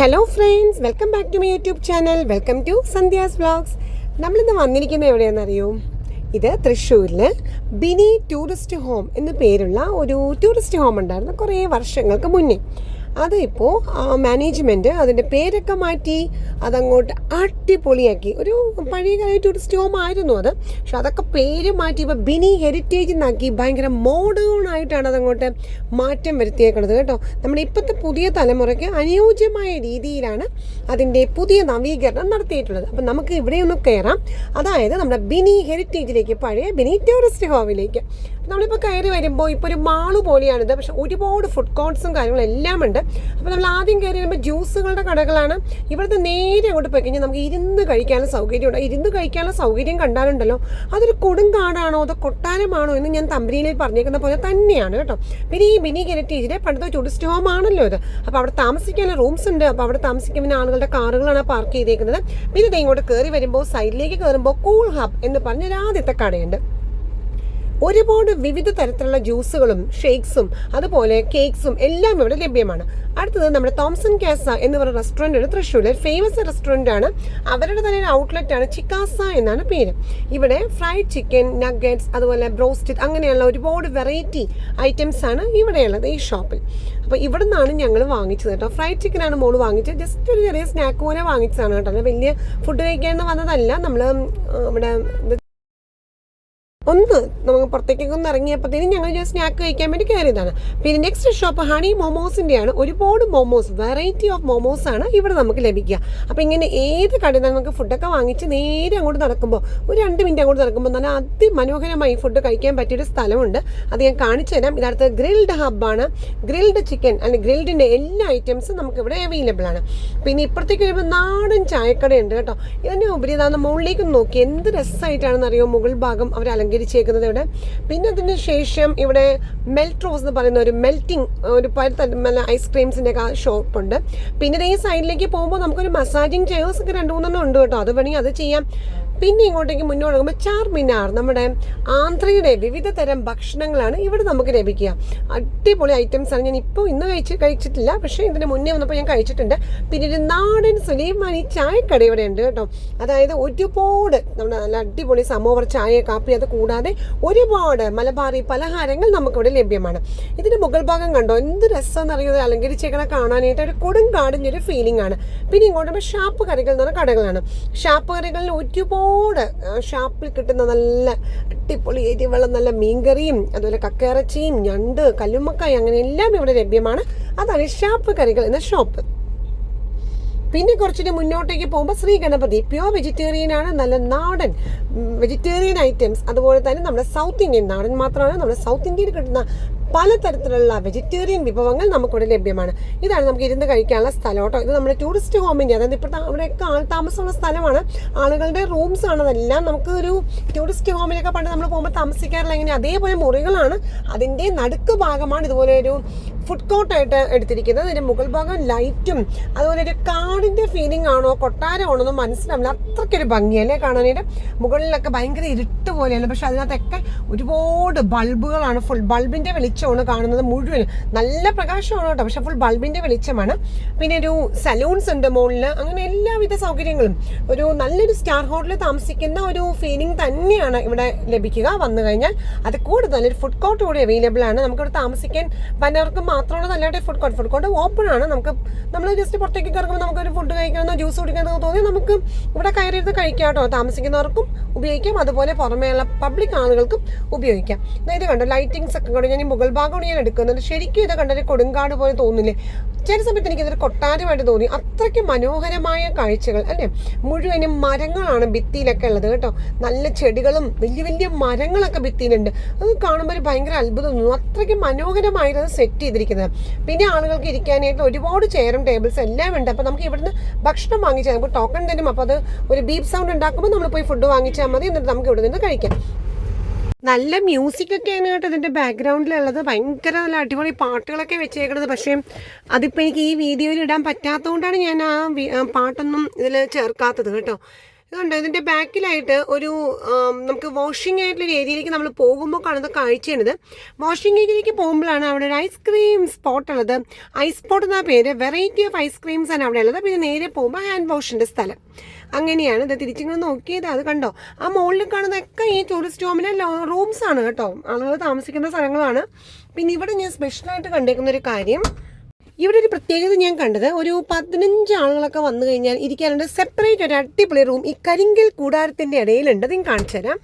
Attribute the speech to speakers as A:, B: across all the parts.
A: Hello friends welcome back to my YouTube channel welcome to Sandhya's vlogs നമ്മളിന്ന് വന്നിരിക്കുന്നത് എവിടെയാണെന്നറിയോ ഇത് തൃശ്ശൂരിൽ ബിനി ടൂറിസ്റ്റ് ഹോം എന്ന പേരുള്ള ഒരു ടൂറിസ്റ്റ് ഹോം ഉണ്ടായിരുന്നു കുറേ വർഷങ്ങൾക്ക് മുന്നേ. അത് ഇപ്പോൾ മാനേജ്മെന്റ് അതിന്റെ പേരൊക്കെ മാറ്റി അതങ്ങോട്ട് അടിപൊളിയാക്കി. ഒരു പഴയ കാലമായിട്ട് ഒരു ഹോം ആയിരുന്നു അത്. പക്ഷെ അതൊക്കെ പേര് മാറ്റി ഇപ്പോൾ ബിനി ഹെറിറ്റേജ് എന്നാക്കി ഭയങ്കര മോഡേൺ ആയിട്ടാണ് അതങ്ങോട്ട് മാറ്റം വരുത്തിയേക്കുന്നത് കേട്ടോ. നമ്മുടെ ഇപ്പോഴത്തെ പുതിയ തലമുറയ്ക്ക് അനുയോജ്യമായ രീതിയിലാണ് അതിന്റെ പുതിയ നവീകരണം നടത്തിയിട്ടുള്ളത്. അപ്പം നമുക്ക് ഇവിടെ ഒന്ന് കയറാം അതായത് നമ്മുടെ ബിനി ഹെറിറ്റേജിലേക്ക് പഴയ ബിനി ടൂറിസ്റ്റ് ഹോമിലേക്ക് നമ്മളിപ്പോൾ കയറി വരുമ്പോൾ ഇപ്പോൾ ഒരു മാൾ പോലെയാണിത്. പക്ഷെ ഒരുപാട് ഫുഡ് കോർട്ട്സും കാര്യങ്ങളും എല്ലാം ഉണ്ട്. അപ്പോൾ നമ്മൾ ആദ്യം കയറി വരുമ്പോൾ ജ്യൂസുകളുടെ കടകളാണ്. ഇവിടുത്തെ നേരെ അങ്ങോട്ട് പോയി കഴിഞ്ഞാൽ നമുക്ക് ഇരുന്ന് കഴിക്കാനുള്ള സൗകര്യമുണ്ട്. ഇരുന്ന് കഴിക്കാനുള്ള സൗകര്യം കണ്ടാലുണ്ടല്ലോ. അതൊരു കൊടുങ്കാടാണോ അതോ കൊട്ടാരമാണോ എന്ന് ഞാൻ തമ്പരിയിൽ പറഞ്ഞേക്കുന്ന പോലെ തന്നെയാണ് കേട്ടോ. പിന്നെ ഈ ബിനി ഹെറിറ്റേജിലെ പണ്ടത്തെ ടൂറിസ്റ്റ് ഹോം ആണല്ലോ ഇത്. അപ്പോൾ അവിടെ താമസിക്കാനുള്ള റൂംസ് ഉണ്ട്. അപ്പോൾ അവിടെ താമസിക്കുന്ന ആളുകളുടെ കാറുകളാണ് പാർക്ക് ചെയ്തേക്കുന്നത്. പിന്നെ ഇങ്ങോട്ട് കയറി വരുമ്പോൾ സൈഡിലേക്ക് കയറുമ്പോൾ കൂൾ ഹബ് എന്ന് പറഞ്ഞ ഒരു ആദ്യത്തെ കടയുണ്ട്. ഒരുപാട് വിവിധ തരത്തിലുള്ള ജ്യൂസുകളും ഷേക്സും അതുപോലെ കേക്ക്സും എല്ലാം ഇവിടെ ലഭ്യമാണ്. അടുത്തത് നമ്മുടെ തോംസൺ കാസ എന്ന് പറയുന്ന റെസ്റ്റോറന്റ് ആണ് തൃശ്ശൂരിലെ ഫേമസ് റെസ്റ്റോറന്റ് ആണ്. അവരുടെ തന്നെ ഒരു ഔട്ട്ലെറ്റ് ആണ് ചിക്കാസ എന്നാണ് പേര്. ഇവിടെ ഫ്രൈഡ് ചിക്കൻ നഗറ്റ്സ് അതുപോലെ ബ്രോസ്റ്റഡ് അങ്ങനെയുള്ള ഒരുപാട് വെറൈറ്റി ഐറ്റംസ് ആണ് ഇവിടെയുള്ളത് ഈ ഷോപ്പിൽ അപ്പോൾ ഇവിടെ നിന്നാണ് ഞങ്ങൾ വാങ്ങിച്ചത് കേട്ടോ. ഫ്രൈഡ് ചിക്കനാണ് മോൾ വാങ്ങിച്ചത്. ജസ്റ്റ് ഒരു ചെറിയ സ്നാക്ക് പോലെ വാങ്ങിച്ചതാണ് കേട്ടോ. വലിയ ഫുഡ് കഴിക്കാൻ വന്നതല്ല. നമ്മൾ ഇവിടെ ഒന്ന് നമുക്ക് പുറത്തേക്കൊക്കെ ഒന്ന് ഇറങ്ങിയപ്പോഴത്തേനും ഞങ്ങൾ ഞാൻ സ്നാക്ക് കഴിക്കാൻ വേണ്ടി കയറിയതാണ്. പിന്നെ നെക്സ്റ്റ് ഷോപ്പ് ഹണി മോമോസിന്റെയാണ് ഒരുപാട് മോമോസ് വെറൈറ്റി ഓഫ് മോമോസ് ആണ് ഇവിടെ നമുക്ക് ലഭിക്കുക. അപ്പോൾ ഇങ്ങനെ ഏത് കടയിൽ നിന്ന് നമുക്ക് ഫുഡൊക്കെ വാങ്ങിച്ച് നേരെ അങ്ങോട്ട് നടക്കുമ്പോൾ ഒരു രണ്ട് മിനിറ്റ് അങ്ങോട്ട് നടക്കുമ്പോൾ നല്ല അതിമനോഹരമായി ഫുഡ് കഴിക്കാൻ പറ്റിയൊരു സ്ഥലമുണ്ട്. അത് ഞാൻ കാണിച്ചു തരാം. ഇതടുത്ത് ഗ്രിൽഡ് ഹബ്ബാണ് ഗ്രിൽഡ് ചിക്കൻ അല്ലെങ്കിൽ ഗ്രിൽഡിന്റെ എല്ലാ ഐറ്റംസും നമുക്ക് ഇവിടെ അവൈലബിൾ ആണ്. പിന്നെ ഇപ്പുറത്തേക്ക് വരുമ്പോൾ നാടൻ ചായക്കടയുണ്ട് കേട്ടോ. ഇതിന്റെ ഉപരി ഇതാണ് മുകളിലേക്ക് നോക്കി. എന്ത് രസമായിട്ടാണെന്ന് അറിയോ മുകൾ ഭാഗം അവർ അലങ്കരിച്ചേക്കുന്നത് ഇവിടെ. പിന്നെ അതിന് ശേഷം ഇവിടെ മെൽറ്റ് റോസ് എന്ന് പറയുന്ന ഒരു മെൽറ്റിംഗ് ഒരു പല ഐസ്ക്രീംസിന്റെ ഒക്കെ ഷോപ്പുണ്ട് പിന്നെ ഈ സൈഡിലേക്ക് പോകുമ്പോൾ നമുക്കൊരു മസാജിങ് ചെയേഴ്സ് ഒക്കെ രണ്ട് മൂന്നെണ്ണം ഉണ്ട് കേട്ടോ. അത് വേണമെങ്കിൽ അത് ചെയ്യാം. പിന്നെ ഇങ്ങോട്ടേക്ക് മുന്നോട്ട് പോകുമ്പോൾ ചാർമിനാർ നമ്മുടെ ആന്ധ്രയുടെ വിവിധ തരം ഭക്ഷണങ്ങളാണ് ഇവിടെ നമുക്ക് ലഭിക്കുക. അടിപൊളി ഐറ്റംസ് ആണ്. ഞാൻ ഇപ്പോൾ ഇന്ന് കഴിച്ച് കഴിച്ചിട്ടില്ല പക്ഷേ ഇതിന് മുന്നേ വന്നപ്പോൾ ഞാൻ കഴിച്ചിട്ടുണ്ട്. പിന്നെ ഒരു നാടൻ സുലൈമാനി ചായക്കട ഇവിടെ ഉണ്ട് കേട്ടോ. അതായത് ഒരുപാട് നമ്മുടെ നല്ല അടിപൊളി സമോവർ ചായ കാപ്പി അത് കൂടാതെ ഒരുപാട് മലബാറി പലഹാരങ്ങൾ നമുക്കിവിടെ ലഭ്യമാണ്. ഇതിന്റെ മുകൾ ഭാഗം കണ്ടോ? എന്ത് രസമെന്ന് അറിയുന്നത് അലങ്കരിച്ചേക്കണ കാണാനായിട്ട് ഒരു കൊടുങ്കാടിന്റെ ഒരു ഫീലിംഗ് ആണ്. പിന്നെ ഇങ്ങോട്ട് ഷാപ്പ് കറികൾ എന്ന് പറഞ്ഞ കടകളാണ്. ഷാപ്പ് കറികളിൽ ഒരുപാട് ആ, ഷാപ്പിൽ കിട്ടുന്ന നല്ല അടിപൊളി എരിവുള്ള നല്ല മീൻകറിയും അതുപോലെ കക്കയിറച്ചിയും ഞണ്ട് കല്ലുമ്മക്കായി അങ്ങനെ എല്ലാം ഇവിടെ ലഭ്യമാണ്. അതാണ് ഷാപ്പ് കറികൾ എന്ന ഷോപ്പ്. പിന്നെ കുറച്ചിട്ട് മുന്നോട്ടേക്ക് പോകുമ്പോൾ ശ്രീ ഗണപതി പ്യോർ വെജിറ്റേറിയൻ ആണ് നല്ല നാടൻ വെജിറ്റേറിയൻ ഐറ്റംസ് അതുപോലെ തന്നെ നമ്മുടെ സൗത്ത് ഇന്ത്യൻ നാടൻ മാത്രമാണ് നമ്മുടെ സൗത്ത് ഇന്ത്യയിൽ കിട്ടുന്ന പലതരത്തിലുള്ള വെജിറ്റേറിയൻ വിഭവങ്ങൾ നമുക്കിവിടെ ലഭ്യമാണ്. ഇതാണ് നമുക്ക് ഇരുന്ന് കഴിക്കാനുള്ള സ്ഥലം കേട്ടോ. ഇത് നമ്മുടെ ടൂറിസ്റ്റ് ഹോമിന്റെ അതായത് ഇപ്പോഴത്തെ അവിടെയൊക്കെ ആൾ താമസമുള്ള സ്ഥലമാണ്. ആളുകളുടെ റൂംസ് ആണ്. അതെല്ലാം നമുക്ക് ഒരു ടൂറിസ്റ്റ് ഹോമിലൊക്കെ പണ്ട് നമ്മൾ പോകുമ്പോൾ താമസിക്കാറില്ല ഇങ്ങനെ അതേപോലെ മുറികളാണ്. അതിന്റെ നടുക്ക് ഭാഗമാണ് ഇതുപോലെ ഒരു ഫുഡ് കോർട്ടായിട്ട് എടുത്തിരിക്കുന്നത്. അതിന്റെ മുകൾ ഭാഗം ലൈറ്റും അതുപോലെ ഒരു കാടിന്റെ ഫീലിംഗ് ആണോ കൊട്ടാരമാണോ എന്ന് മനസ്സിലാവില്ല. അത്രയ്ക്കൊരു ഭംഗിയല്ലേ കാണാനായിട്ട്? മുകളിലൊക്കെ ഭയങ്കര ഇരുട്ട് പോലെയാണ് പക്ഷെ അതിനകത്തൊക്കെ ഒരുപാട് ബൾബുകളാണ്. ഫുൾ ബൾബിന്റെ വെളിച്ചമാണ് കാണുന്നത് മുഴുവൻ. നല്ല പ്രകാശമാണ് കേട്ടോ. പക്ഷെ ഫുൾ ബൾബിന്റെ വെളിച്ചമാണ്. പിന്നെ ഒരു സലൂൺസ് ഉണ്ട് മുകളിൽ അങ്ങനെ എല്ലാവിധ സൗകര്യങ്ങളും. ഒരു നല്ലൊരു സ്റ്റാർ ഹോട്ടലിൽ താമസിക്കുന്ന ഒരു ഫീലിംഗ് തന്നെയാണ് ഇവിടെ ലഭിക്കുക വന്നു കഴിഞ്ഞാൽ. അത് കൂടുതൽ ഒരു ഫുഡ് കോർട്ട് കൂടി അവൈലബിൾ ആണ്. നമുക്കിവിടെ താമസിക്കാൻ പലർക്കും മാത്രമാണ് നല്ലതായിട്ട് food court food court open ആണ്. നമുക്ക് നമ്മൾ ജസ്റ്റ് പുറത്തേക്ക് ഇറങ്ങുമ്പോൾ നമുക്കൊരു ഫുഡ് കഴിക്കണമെന്നോ ജ്യൂസ് കുടിക്കണമെന്നോ തോന്നിയാൽ നമുക്ക് ഇവിടെ കയറിയിരുന്ന് കഴിക്കാം കേട്ടോ. താമസിക്കുന്നവർക്കും ഉപയോഗിക്കാം. അതുപോലെ പുറമേയുള്ള പബ്ലിക് ആളുകൾക്കും ഉപയോഗിക്കാം. അതായത് കണ്ടോ ലൈറ്റിങ്സ് ഒക്കെ കണ്ടോ? ഞാൻ ഈ മുകൾ ഭാഗമാണ് ഞാൻ എടുക്കുന്നത്. ശരിക്കും ഇത് കണ്ടൊരു കൊടുങ്കാട് പോലെ തോന്നില്ലേ? ചില സമയത്ത് എനിക്കിതൊരു കൊട്ടാരമായിട്ട് തോന്നി. അത്രയ്ക്ക് മനോഹരമായ കാഴ്ചകൾ അല്ലേ? മുഴുവനും മരങ്ങളാണ് ഭിത്തിയിലൊക്കെ ഉള്ളത് കേട്ടോ. നല്ല ചെടികളും വലിയ വലിയ മരങ്ങളൊക്കെ ഭിത്തിയിലുണ്ട്. അത് കാണുമ്പോൾ ഒരു ഭയങ്കര അത്ഭുതം തോന്നുന്നു. അത്രയ്ക്ക് മനോഹരമായിട്ട് അത് സെറ്റ് ചെയ്തിരിക്കുന്നത്. പിന്നെ ആളുകൾക്ക് ഇരിക്കാനായിട്ട് ഒരുപാട് ചെയറും ടേബിൾസും എല്ലാം ഉണ്ട്. അപ്പോൾ നമുക്ക് ഇവിടുന്ന് ഭക്ഷണം വാങ്ങിച്ചാൽ നമുക്ക് ടോക്കൺ തരും. അപ്പോൾ അത് ഒരു ബീപ് സൗണ്ട് ഉണ്ടാക്കുമ്പോൾ നമ്മൾ പോയി ഫുഡ് വാങ്ങിച്ചാൽ മതി. എന്നിട്ട് നമുക്ക് ഇവിടെ നിന്ന് കഴിക്കാം. നല്ല മ്യൂസിക് ഒക്കെയാണ് കേട്ടോ ഇതിന്റെ ബാക്ക്ഗ്രൗണ്ടിലുള്ളത് ഭയങ്കര നല്ല അടിപൊളി പാട്ടുകളൊക്കെ വെച്ചേക്കുന്നത് പക്ഷേ അതിപ്പോൾ എനിക്ക് ഈ വീഡിയോയിൽ ഇടാൻ പറ്റാത്തതുകൊണ്ടാണ് ഞാൻ ആ പാട്ടൊന്നും ഇതിൽ ചേർക്കാത്തത് കേട്ടോ. ഇതുണ്ട്? ഇതിന്റെ ബാക്കിലായിട്ട് ഒരു നമുക്ക് വാഷിംഗ് ആയിട്ടുള്ള രീതിയിലേക്ക് നമ്മൾ പോകുമ്പോൾ കാണുന്ന കാഴ്ചയാണിത്. വാഷിംഗ് ഏരിയയിലേക്ക് പോകുമ്പോഴാണ് അവിടെ ഒരു ഐസ്ക്രീം സ്പോട്ട് ഉള്ളത്. ഐസ് സ്പോട്ട് എന്ന പേര്. വെറൈറ്റി ഓഫ് ഐസ്ക്രീംസ് ആണ് അവിടെ ഉള്ളത്. പിന്നെ നേരെ പോകുമ്പോൾ ഹാൻഡ് വാഷിന്റെ സ്ഥലം. അങ്ങനെയാണ് ഇത് തിരിച്ചിങ്ങനെ നോക്കിയത്. അത് കണ്ടോ? ആ മുകളിൽ കാണുന്നതൊക്കെ ഈ ടൂറിസ്റ്റ് ഹോമിലെ റൂംസ് ആണ് കേട്ടോ. ആളുകൾ താമസിക്കുന്ന സ്ഥലങ്ങളാണ്. പിന്നെ ഇവിടെ ഞാൻ സ്പെഷ്യലായിട്ട് കണ്ടേക്കുന്ന ഒരു കാര്യം ഇവിടെ ഒരു പ്രത്യേകത ഞാൻ കണ്ടത് ഒരു പതിനഞ്ച് ആളുകളൊക്കെ വന്നു കഴിഞ്ഞാൽ ഇരിക്കാനുണ്ട് സെപ്പറേറ്റ് ഒരു അടിപൊളി റൂം ഈ കരിങ്കൽ കൂടാരത്തിന്റെ ഇടയിലുണ്ട്. അത് കാണിച്ചു തരാം.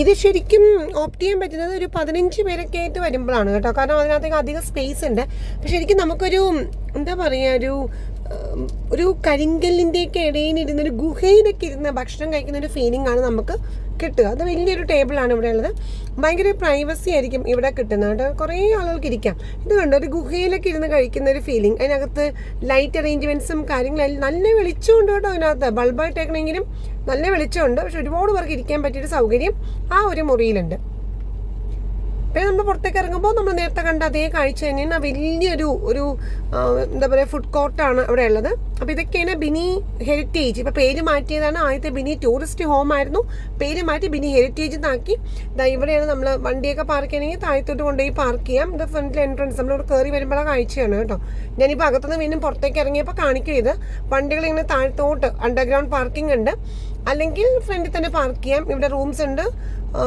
A: ഇത് ശരിക്കും ഓപ്റ്റ് ചെയ്യാൻ പറ്റുന്നത് ഒരു പതിനഞ്ച് പേരൊക്കെ ആയിട്ട് വരുമ്പോഴാണ് കേട്ടോ. കാരണം അതിനകത്തേക്ക് അധികം സ്പേസ് ഉണ്ട്. പക്ഷെ ശരിക്കും നമുക്കൊരു എന്താ പറയുക ഒരു ഒരു കരിങ്കല്ലിന്റെയൊക്കെ ഇടയിൽ ഇരുന്നൊരു ഗുഹയിലൊക്കെ ഇരുന്ന് ഭക്ഷണം കഴിക്കുന്ന ഒരു ഫീലിംഗ് ആണ് നമുക്ക് കിട്ടുക. അത് വലിയൊരു ടേബിളാണ് ഇവിടെ ഉള്ളത്. ഭയങ്കര പ്രൈവസി ആയിരിക്കും ഇവിടെ കിട്ടുന്നത് കേട്ടോ. കുറേ ആളുകൾക്ക് ഇരിക്കാം. ഇത് കണ്ടോ? ഒരു ഗുഹയിലൊക്കെ ഇരുന്ന് കഴിക്കുന്ന ഒരു ഫീലിംഗ് അതിനകത്ത് ലൈറ്റ് അറേഞ്ച്മെന്റ്സും കാര്യങ്ങളും നല്ല വെളിച്ചമുണ്ട് കേട്ടോ അതിനകത്ത്. ബൾബായിട്ടേക്കണമെങ്കിലും നല്ല വെളിച്ചമുണ്ട്. പക്ഷെ ഒരുപാട് പേർക്ക് ഇരിക്കാൻ പറ്റിയൊരു സൗകര്യം ആ ഒരു മുറിയിലുണ്ട്. പിന്നെ നമ്മൾ പുറത്തേക്ക് ഇറങ്ങുമ്പോൾ നമ്മൾ നേരത്തെ കണ്ട അതേ കാഴ്ച തന്നെയാണ്. വലിയൊരു ഒരു എന്താ പറയുക ഫുഡ് കോർട്ടാണ് അവിടെ ഉള്ളത്. അപ്പോൾ ഇതൊക്കെയാണ് ബിനി ഹെറിറ്റേജ് ഇപ്പോൾ പേര് മാറ്റിയതാണ് ആദ്യത്തെ ബിനി ടൂറിസ്റ്റ് ഹോം ആയിരുന്നു. പേര് മാറ്റി ബിനി ഹെറിറ്റേജ് എന്നാക്കി. ഇതാ ഇവിടെയാണ് നമ്മൾ വണ്ടിയൊക്കെ പാർക്ക് ചെയ്യണമെങ്കിൽ താഴത്തോട്ട് കൊണ്ടുപോയി പാർക്ക് ചെയ്യാം. ഇത് ഫ്രണ്ടിൽ എൻട്രൻസ് നമ്മളിവിടെ കയറി വരുമ്പോഴുള്ള കാഴ്ചയാണ് കേട്ടോ. ഞാനിപ്പോൾ അകത്തുനിന്ന് വീണ്ടും പുറത്തേക്ക് ഇറങ്ങിയപ്പോൾ കാണിക്കുക ഇത്. വണ്ടികൾ താഴത്തോട്ട് അണ്ടർഗ്രൗണ്ട് പാർക്കിംഗ് ഉണ്ട്. അല്ലെങ്കിൽ ഫ്രണ്ടിൽ തന്നെ പാർക്ക് ചെയ്യാം. ഇവിടെ റൂംസ് ഉണ്ട്.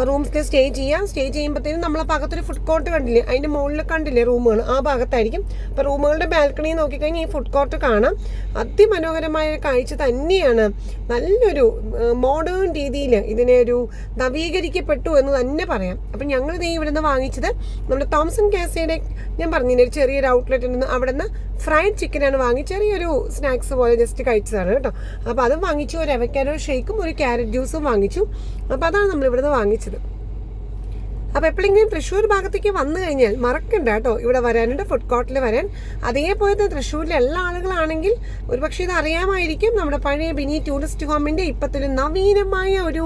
A: റൂംസിൽ സ്റ്റേ ചെയ്യാം. സ്റ്റേ ചെയ്യുമ്പോഴത്തേനും നമ്മളെ ഭാഗത്തൊരു ഫുഡ് കോർട്ട് കണ്ടില്ലേ? അതിന്റെ മുകളിൽ കണ്ടില്ലേ റൂമുകൾ? ആ ഭാഗത്തായിരിക്കും. അപ്പോൾ റൂമുകളുടെ ബാൽക്കണി നോക്കിക്കഴിഞ്ഞാൽ ഈ ഫുഡ് കോർട്ട് കാണാം. അതിമനോഹരമായ കാഴ്ച തന്നെയാണ്. നല്ലൊരു മോഡേൺ രീതിയിൽ ഇതിനെ ഒരു നവീകരിക്കപ്പെട്ടു എന്ന് തന്നെ പറയാം. അപ്പം ഞങ്ങൾ ഇതേ ഇവിടുന്ന് വാങ്ങിച്ചത് നമ്മുടെ തോംസൺ കാസയുടെ ഞാൻ പറഞ്ഞില്ലേ ഒരു ചെറിയൊരു ഔട്ട്ലെറ്റിൽ നിന്ന് അവിടെ നിന്ന് ഫ്രൈഡ് ചിക്കനാണ് വാങ്ങി ചെറിയൊരു സ്നാക്സ് പോലെ ജസ്റ്റ് കഴിച്ചതാണ് കേട്ടോ. അപ്പോൾ അതും വാങ്ങിച്ചു ഒരു അവക്കാനോ ഷേക്കും ഒരു ക്യാരറ്റ് ജ്യൂസും വാങ്ങിച്ചു. അപ്പോൾ അതാണ് നമ്മൾ ഇവിടുന്ന് വാങ്ങിച്ചത്. അപ്പോൾ എപ്പോഴെങ്കിലും തൃശ്ശൂർ ഭാഗത്തേക്ക് വന്നു കഴിഞ്ഞാൽ മറക്കണ്ട കേട്ടോ. ഇവിടെ വരാനുണ്ട് ഫുഡ് കോർട്ടിൽ വരാൻ. അതേപോലെ തന്നെ തൃശ്ശൂരിലെ എല്ലാ ആളുകളാണെങ്കിൽ ഒരുപക്ഷെ ഇത് അറിയാമായിരിക്കും. നമ്മുടെ പഴയ ബിനി ടൂറിസ്റ്റ് ഹോമിന്റെ ഇപ്പത്തൊരു നവീനമായ ഒരു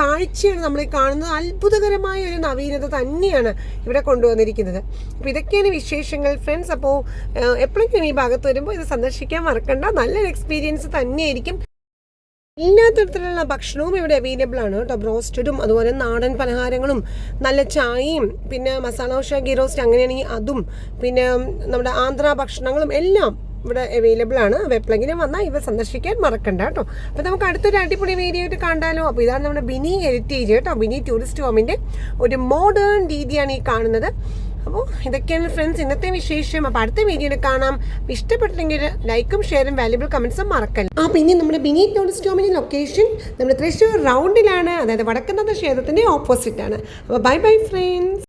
A: കാഴ്ചയാണ് നമ്മൾ കാണുന്നത്. അത്ഭുതകരമായ ഒരു നവീനത തന്നെയാണ് ഇവിടെ കൊണ്ടുവന്നിരിക്കുന്നത്. അപ്പോൾ ഇതൊക്കെയാണ് വിശേഷങ്ങൾ ഫ്രണ്ട്സ് അപ്പോൾ എപ്പോഴെങ്കിലും ഈ ഭാഗത്ത് വരുമ്പോൾ ഇത് സന്ദർശിക്കാൻ മറക്കണ്ട. നല്ലൊരു എക്സ്പീരിയൻസ് തന്നെയായിരിക്കും. എല്ലാ തരത്തിലുള്ള ഭക്ഷണവും ഇവിടെ അവൈലബിൾ ആണ് കേട്ടോ. ബ്രോസ്റ്റഡും അതുപോലെ നാടൻ പലഹാരങ്ങളും നല്ല ചായയും പിന്നെ മസാല ദോശ ഗീ റോസ്റ്റ് അങ്ങനെയാണെങ്കിൽ അതും പിന്നെ നമ്മുടെ ആന്ധ്ര ഭക്ഷണങ്ങളും എല്ലാം ഇവിടെ അവൈലബിൾ ആണ്. അപ്പോൾ എപ്പോഴെങ്കിലും വന്നാൽ ഇവ സന്ദർശിക്കാൻ മറക്കണ്ട കേട്ടോ. അപ്പോൾ നമുക്ക് അടുത്തൊരു അടിപൊളി വീഡിയോ ആയിട്ട് കണ്ടാലോ? അപ്പോൾ ഇതാണ് നമ്മുടെ ബിനി ഹെറിറ്റേജ് കേട്ടോ. ബിനി ടൂറിസ്റ്റ് ഹോമിന്റെ ഒരു മോഡേൺ രീതിയാണ് ഈ കാണുന്നത്. അപ്പോൾ ഇതൊക്കെയാണ് ഫ്രണ്ട്സ് ഇന്നത്തെ വിശേഷം. അപ്പോൾ അടുത്ത വീഡിയോയിൽ കാണാം. ഇഷ്ടപ്പെട്ടില്ലെങ്കിൽ ലൈക്കും ഷെയറും വാല്യുബിൾ കമൻസും മറക്കല്ല. ആ പിന്നെ നമ്മുടെ ബിനി ഹോമിന്റെ ലൊക്കേഷൻ നമ്മുടെ തൃശ്ശൂർ റൗണ്ടിലാണ് അതായത് വടക്കുന്നത് ക്ഷേത്രത്തിന്റെ ഓപ്പോസിറ്റ് ആണ്. അപ്പോൾ ബൈ ബൈ ഫ്രണ്ട്സ്